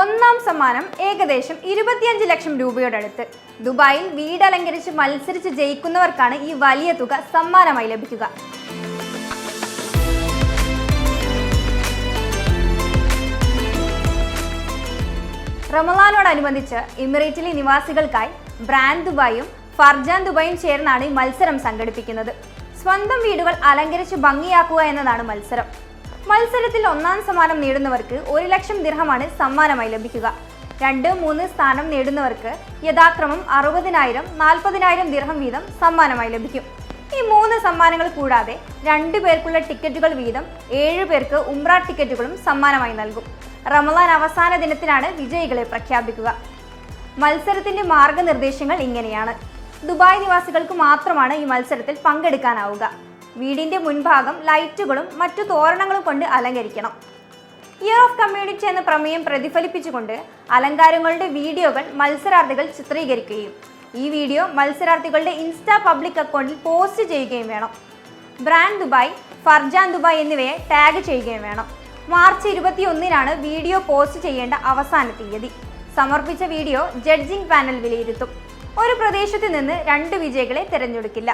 ഒന്നാം സമ്മാനം ഏകദേശം ഇരുപത്തിയഞ്ച് ലക്ഷം രൂപയുടെ അടുത്ത് ദുബായിൽ വീട് അലങ്കരിച്ച് മത്സരിച്ച് ജയിക്കുന്നവർക്കാണ് ഈ വലിയ തുക സമ്മാനമായി ലഭിക്കുക. റമലാനോടനുബന്ധിച്ച് എമിറേറ്റിലെ നിവാസികൾക്കായി ബ്രാൻഡ് ദുബായും ഫർജാൻ ദുബായും ചേർന്നാണ് ഈ മത്സരം സംഘടിപ്പിക്കുന്നത്. സ്വന്തം വീടുകൾ അലങ്കരിച്ച് ഭംഗിയാക്കുക എന്നതാണ് മത്സരം. മത്സരത്തിൽ ഒന്നാം സമ്മാനം നേടുന്നവർക്ക് ഒരു ലക്ഷം ദിർഹമാണ് സമ്മാനമായി ലഭിക്കുക. രണ്ട് മൂന്ന് സ്ഥാനം നേടുന്നവർക്ക് യഥാക്രമം അറുപതിനായിരം നാൽപ്പതിനായിരം ദിർഹം വീതം സമ്മാനമായി ലഭിക്കും. ഈ മൂന്ന് സമ്മാനങ്ങൾ കൂടാതെ രണ്ടു പേർക്കുള്ള ടിക്കറ്റുകൾ വീതം ഏഴ് പേർക്ക് ഉംറ ടിക്കറ്റുകളും സമ്മാനമായി നൽകും. റമദാൻ അവസാന ദിനത്തിലാണ് വിജയികളെ പ്രഖ്യാപിക്കുക. മത്സരത്തിന്റെ മാർഗനിർദ്ദേശങ്ങൾ ഇങ്ങനെയാണ്. ദുബായ് നിവാസികൾക്ക് മാത്രമാണ് ഈ മത്സരത്തിൽ പങ്കെടുക്കാനാവുക. വീടിന്റെ മുൻഭാഗം ലൈറ്റുകളും മറ്റു തോരണങ്ങളും കൊണ്ട് അലങ്കരിക്കണം. ഇയർ ഓഫ് കമ്മ്യൂണിറ്റി എന്ന പ്രമേയം പ്രതിഫലിപ്പിച്ചുകൊണ്ട് അലങ്കാരങ്ങളുടെ വീഡിയോകൾ മത്സരാർത്ഥികൾ ചിത്രീകരിക്കുകയും ഈ വീഡിയോ മത്സരാർത്ഥികളുടെ ഇൻസ്റ്റാ പബ്ലിക് അക്കൗണ്ടിൽ പോസ്റ്റ് ചെയ്യുകയും വേണം. ബ്രാൻഡ് ദുബായ് ഫർജാൻ ദുബായ് എന്നിവയെ ടാഗ് ചെയ്യുകയും വേണം. മാർച്ച് ഇരുപത്തി ഒന്നിനാണ് വീഡിയോ പോസ്റ്റ് ചെയ്യേണ്ട അവസാന തീയതി. സമർപ്പിച്ച വീഡിയോ ജഡ്ജിംഗ് പാനൽ വിലയിരുത്തും. ഒരു പ്രദേശത്ത് നിന്ന് രണ്ട് വിജയികളെ തിരഞ്ഞെടുക്കില്ല.